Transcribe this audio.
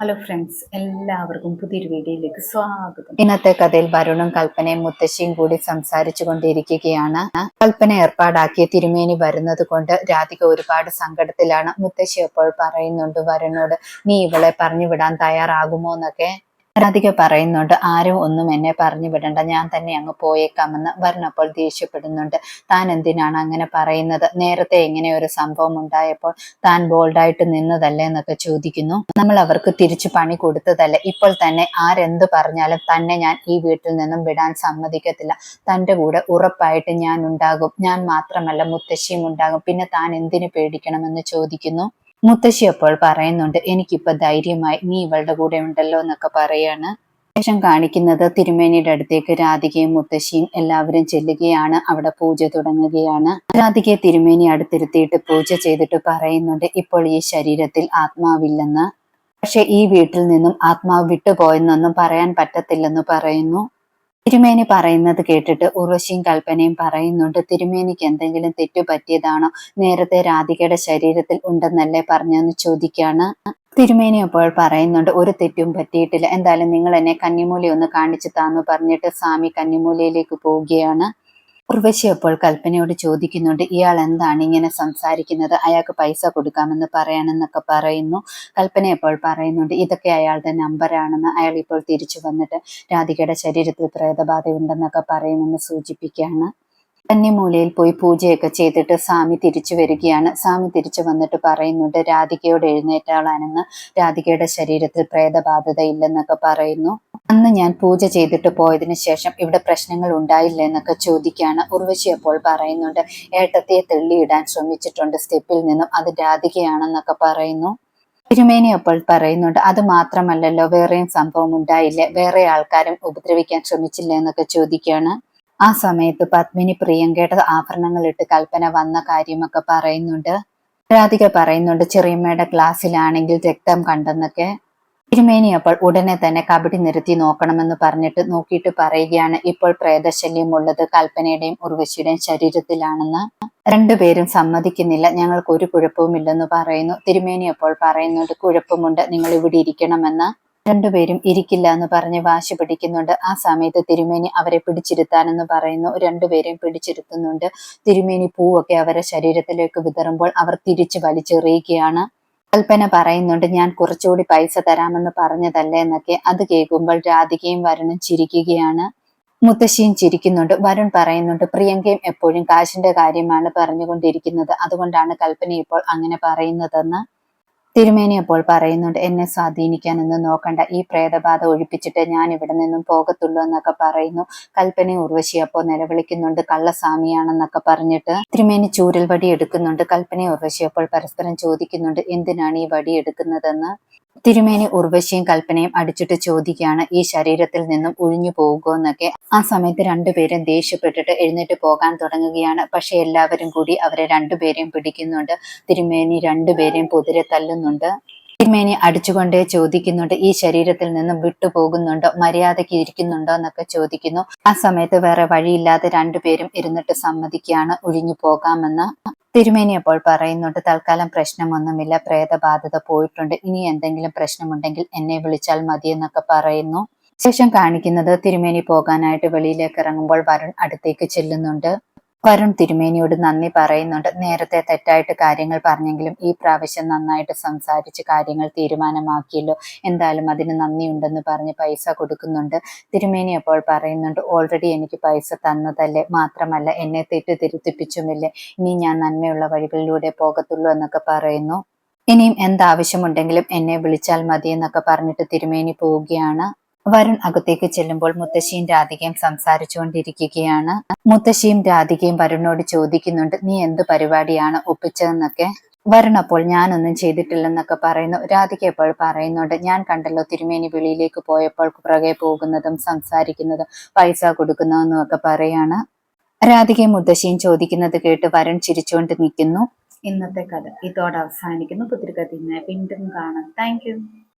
Hello friends എല്ലാവർക്കും പുതിയൊരു വീഡിയോയിലേക്ക് സ്വാഗതം. ഇന്നത്തെ കഥയിൽ വരുണും കൽപ്പനയും മുത്തശ്ശിയും കൂടി സംസാരിച്ചു കൊണ്ടിരിക്കുകയാണ്. കൽപ്പന ഏർപ്പാടാക്കിയ തിരുമേനി വരുന്നത് കൊണ്ട് രാധിക ഒരുപാട് സങ്കടത്തിലാണ്. മുത്തശ്ശി എപ്പോൾ പറയുന്നുണ്ട് വരുണോട് നീ ഇവളെ പറഞ്ഞു വിടാൻ തയ്യാറാകുമോ എന്നൊക്കെ. രാധിക പറയുന്നുണ്ട് ആരും ഒന്നും എന്നെ പറഞ്ഞു വിടണ്ട. ഞാൻ തന്നെ അങ്ങ് പോയേക്കാമെന്ന് വരുൺ അപ്പോൾ ദേഷ്യപ്പെടുന്നുണ്ട്. താൻ എന്തിനാണ് അങ്ങനെ പറയുന്നത്? നേരത്തെ ഇങ്ങനെ ഒരു സംഭവം ഉണ്ടായപ്പോൾ താൻ ബോൾഡായിട്ട് നിന്നതല്ലേ എന്നൊക്കെ ചോദിക്കുന്നു. നമ്മൾ അവർക്ക് തിരിച്ചു പണി കൊടുത്തതല്ലേ. ഇപ്പോൾ തന്നെ ആരെന്ത് പറഞ്ഞാലും തന്നെ ഞാൻ ഈ വീട്ടിൽ നിന്നും വിടാൻ സമ്മതിക്കത്തില്ല. തന്റെ കൂടെ ഉറപ്പായിട്ട് ഞാൻ ഉണ്ടാകും. ഞാൻ മാത്രമല്ല മുത്തശ്ശിയും ഉണ്ടാകും. പിന്നെ താൻ എന്തിനു പേടിക്കണമെന്ന് ചോദിക്കുന്നു? മുത്തശ്ശി അപ്പോൾ പറയുന്നുണ്ട് എനിക്കിപ്പോ ധൈര്യമായി നീ ഇവളുടെ കൂടെ ഉണ്ടല്ലോ എന്നൊക്കെ പറയാണ്. ശേഷം കാണിക്കുന്നത് തിരുമേനിയുടെ അടുത്തേക്ക് രാധികയും മുത്തശ്ശിയും എല്ലാവരും ചെല്ലുകയാണ് അവിടെ പൂജ തുടങ്ങുകയാണ്. രാധികയെ തിരുമേനി അടുത്തിരുത്തിയിട്ട് പൂജ ചെയ്തിട്ട് പറയുന്നുണ്ട് ഇപ്പോൾ ഈ ശരീരത്തിൽ ആത്മാവില്ലെന്ന്. പക്ഷെ ഈ വീട്ടിൽ നിന്നും ആത്മാവ് വിട്ടുപോയെന്നൊന്നും പറയാൻ പറ്റത്തില്ലെന്ന് പറയുന്നു. തിരുമേനി പറയുന്നത് കേട്ടിട്ട് ഉർവശിയും കൽപ്പനയും പറയുന്നുണ്ട് തിരുമേനിക്ക് എന്തെങ്കിലും തെറ്റു പറ്റിയതാണോ? നേരത്തെ രാധികയുടെ ശരീരത്തിൽ ഉണ്ടെന്നല്ലേ പറഞ്ഞെന്ന് ചോദിക്കാണ്. തിരുമേനി അപ്പോൾ പറയുന്നുണ്ട് ഒരു തെറ്റും പറ്റിയിട്ടില്ല. എന്തായാലും നിങ്ങൾ എന്നെ കന്നിമൂലി ഒന്ന് കാണിച്ചു താന്നു പറഞ്ഞിട്ട് സ്വാമി കന്നിമൂലയിലേക്ക് പോവുകയാണ്. ഉർവശി അപ്പോൾ കൽപ്പനയോട് ചോദിക്കുന്നുണ്ട് ഇയാൾ എന്താണ് ഇങ്ങനെ സംസാരിക്കുന്നത്? അയാൾക്ക് പൈസ കൊടുക്കാമെന്ന് പറയാനെന്നൊക്കെ പറയുന്നു. കൽപ്പന അപ്പോൾ പറയുന്നുണ്ട് ഇതൊക്കെ അയാളുടെ നമ്പറാണെന്ന് അയാൾ ഇപ്പോൾ തിരിച്ചു വന്നിട്ട് രാധികയുടെ ശരീരത്തിൽ പ്രേതബാധയുണ്ടെന്നൊക്കെ പറയുമെന്ന് സൂചിപ്പിക്കുകയാണ്. കന്യമൂലയിൽ പോയി പൂജയൊക്കെ ചെയ്തിട്ട് സ്വാമി തിരിച്ചു വരികയാണ്. സ്വാമി തിരിച്ചു വന്നിട്ട് പറയുന്നുണ്ട് രാധികയോട് എഴുന്നേറ്റാളാണെന്ന്. രാധികയുടെ ശരീരത്തിൽ പ്രേതബാധത ഇല്ലെന്നൊക്കെ പറയുന്നു. അന്ന് ഞാൻ പൂജ ചെയ്തിട്ട് പോയതിനു ശേഷം ഇവിടെ പ്രശ്നങ്ങൾ ഉണ്ടായില്ല എന്നൊക്കെ ചോദിക്കുകയാണ് ഉർവശി അപ്പോൾ പറയുന്നുണ്ട്. ഏട്ടത്തിയെ തെള്ളിയിടാൻ ശ്രമിച്ചിട്ടുണ്ട്. സ്റ്റെപ്പിൽ നിന്നും അത് രാധികയാണെന്നൊക്കെ പറയുന്നു. തിരുമേനി അപ്പോൾ പറയുന്നുണ്ട് അത് മാത്രമല്ലല്ലോ വേറെയും സംഭവം ഉണ്ടായില്ല. വേറെ ആൾക്കാരും ഉപദ്രവിക്കാൻ ശ്രമിച്ചില്ല എന്നൊക്കെ ചോദിക്കുകയാണ് ആ സമയത്ത് പത്മിനി പ്രിയങ്കയുടെ ആഭരണങ്ങൾ ഇട്ട് കൽപ്പന വന്ന കാര്യമൊക്കെ പറയുന്നുണ്ട്. രാധിക പറയുന്നുണ്ട് ചെറിയമ്മയുടെ ക്ലാസ്സിലാണെങ്കിൽ രക്തം കണ്ടെന്നൊക്കെ. തിരുമേനി അപ്പോൾ ഉടനെ തന്നെ കബഡി നിരത്തി നോക്കണമെന്ന് പറഞ്ഞിട്ട് നോക്കിയിട്ട് പറയുകയാണ്. ഇപ്പോൾ പ്രേതശല്യം ഉള്ളത് കൽപ്പനയുടെയും ഉർവശിയുടെയും ശരീരത്തിലാണെന്ന്. രണ്ടുപേരും സമ്മതിക്കുന്നില്ല. ഞങ്ങൾക്ക് ഒരു കുഴപ്പവുമില്ലെന്ന് പറയുന്നു. തിരുമേനി അപ്പോൾ പറയുന്നുണ്ട് കുഴപ്പമുണ്ട്. നിങ്ങൾ ഇവിടെ ഇരിക്കണമെന്ന്. രണ്ടുപേരും ഇരിക്കില്ല എന്ന് പറഞ്ഞ് വാശി പിടിക്കുന്നുണ്ട്. ആ സമയത്ത് തിരുമേനി അവരെ പിടിച്ചിരുത്താനെന്ന് പറയുന്നു. രണ്ടുപേരെയും പിടിച്ചിരുത്തുന്നുണ്ട്. തിരുമേനി പൂവൊക്കെ അവരെ ശരീരത്തിലേക്ക് വിതറുമ്പോൾ അവർ തിരിച്ചു വലിച്ചെറിയുകയാണ്. കൽപ്പന പറയുന്നുണ്ട് ഞാൻ കുറച്ചുകൂടി പൈസ തരാമെന്ന് പറഞ്ഞതല്ലേ എന്നൊക്കെ. അത് കേൾക്കുമ്പോൾ രാധികയും വരുണും ചിരിക്കുകയാണ്. മുത്തശ്ശിയും ചിരിക്കുന്നുണ്ട്. വരുൺ പറയുന്നുണ്ട് പ്രിയങ്കയും എപ്പോഴും കാശിന്റെ കാര്യമാണ് പറഞ്ഞുകൊണ്ടിരിക്കുന്നത്. അതുകൊണ്ടാണ് കൽപ്പന ഇപ്പോൾ അങ്ങനെ പറയുന്നതെന്ന്. തിരുമേനി അപ്പോൾ പറയുന്നുണ്ട് എന്നെ സ്വാധീനിക്കാനൊന്നും നോക്കണ്ട. ഈ പ്രേതബാധ ഒഴിപ്പിച്ചിട്ട് ഞാൻ ഇവിടെ നിന്നും പോകത്തുള്ളൂ എന്നൊക്കെ പറയുന്നു. കൽപ്പന ഉർവശി അപ്പോൾ നിലവിളിക്കുന്നുണ്ട് കള്ളസ്വാമിയാണെന്നൊക്കെ പറഞ്ഞിട്ട് തിരുമേനി ചൂരൽ വടി എടുക്കുന്നുണ്ട്. കൽപ്പന ഉർവശി അപ്പോൾ പരസ്പരം ചോദിക്കുന്നുണ്ട് എന്തിനാണ് ഈ വടി എടുക്കുന്നതെന്ന്? തിരുമേനി ഉർവശിയും കൽപ്പനയും അടിച്ചിട്ട് ചോദിക്കുകയാണ് ഈ ശരീരത്തിൽ നിന്നും ഒഴിഞ്ഞു പോകുമോ? എന്നൊക്കെ. ആ സമയത്ത് രണ്ടുപേരും ദേഷ്യപ്പെട്ടിട്ട് എഴുന്നേറ്റ് പോകാൻ തുടങ്ങുകയാണ്. പക്ഷെ എല്ലാവരും കൂടി അവരെ രണ്ടുപേരെയും പിടിക്കുന്നുണ്ട്. തിരുമേനി രണ്ടുപേരെയും പൊതിരെ തല്ലുന്നുണ്ട്. തിരുമേനി അടിച്ചുകൊണ്ടേ ചോദിക്കുന്നുണ്ട് ഈ ശരീരത്തിൽ നിന്നും വിട്ടുപോകുന്നുണ്ടോ മര്യാദയ്ക്ക് ഇരിക്കുന്നുണ്ടോ? എന്നൊക്കെ ചോദിക്കുന്നു. ആ സമയത്ത് വേറെ വഴിയില്ലാതെ രണ്ടുപേരും ഇരുന്നിട്ട് സമ്മതിക്കുകയാണ് ഒഴിഞ്ഞു പോകാമെന്ന്. തിരുമേനി അപ്പോൾ പറയുന്നുണ്ട് തൽക്കാലം പ്രശ്നമൊന്നുമില്ല പ്രേതബാധത പോയിട്ടുണ്ട് ഇനി എന്തെങ്കിലും പ്രശ്നമുണ്ടെങ്കിൽ എന്നെ വിളിച്ചാൽ മതി എന്നൊക്കെ പറയുന്നു. ശേഷം കാണിക്കുന്നത് തിരുമേനി പോകാനായിട്ട് വെളിയിലേക്ക് ഇറങ്ങുമ്പോൾ വരുൺ അടുത്തേക്ക് ചെല്ലുന്നുണ്ട്. വരുൺ തിരുമേനിയോട് നന്ദി പറയുന്നുണ്ട്. നേരത്തെ തെറ്റായിട്ട് കാര്യങ്ങൾ പറഞ്ഞെങ്കിലും ഈ പ്രാവശ്യം നന്നായിട്ട് സംസാരിച്ച് കാര്യങ്ങൾ തീരുമാനമാക്കിയല്ലോ. എന്തായാലും അതിന് നന്ദിയുണ്ടെന്ന് പറഞ്ഞ് പൈസ കൊടുക്കുന്നുണ്ട്. തിരുമേനി അപ്പോൾ പറയുന്നുണ്ട് ഓൾറെഡി എനിക്ക് പൈസ തന്നതല്ലേ? മാത്രമല്ല എന്നെ തെറ്റിദ്ധരിപ്പിച്ചുമില്ലേ? ഇനി ഞാൻ നന്മയുള്ള വഴികളിലൂടെ പോകത്തുള്ളൂ എന്നൊക്കെ പറയുന്നു. ഇനിയും എന്താവശ്യമുണ്ടെങ്കിലും എന്നെ വിളിച്ചാൽ മതി എന്നൊക്കെ പറഞ്ഞിട്ട് തിരുമേനി പോവുകയാണ്. വരുൺ അകത്തേക്ക് ചെല്ലുമ്പോൾ മുത്തശ്ശിയും രാധികയും സംസാരിച്ചുകൊണ്ടിരിക്കുകയാണ്. മുത്തശ്ശിയും രാധികയും വരുണിനോട് ചോദിക്കുന്നുണ്ട് നീ എന്ത് പരിപാടിയാണ് ഒപ്പിച്ചതെന്നൊക്കെ? വരുൺ അപ്പോൾ ഞാനൊന്നും ചെയ്തിട്ടില്ലെന്നൊക്കെ പറയുന്നു. രാധിക എപ്പോൾ പറയുന്നുണ്ട് ഞാൻ കണ്ടല്ലോ തിരുമേനി വെളിയിലേക്ക് പോയപ്പോൾ പുറകെ പോകുന്നതും സംസാരിക്കുന്നതും പൈസ കൊടുക്കുന്നതെന്നും ഒക്കെ പറയാണ്. രാധികയും മുത്തശ്ശിയും ചോദിക്കുന്നത് കേട്ട് വരുൺ ചിരിച്ചുകൊണ്ട് നിൽക്കുന്നു. ഇന്നത്തെ കഥ ഇതോടെ അവസാനിക്കുന്നു. പുതിരി കഥ വീണ്ടും കാണാം. താങ്ക്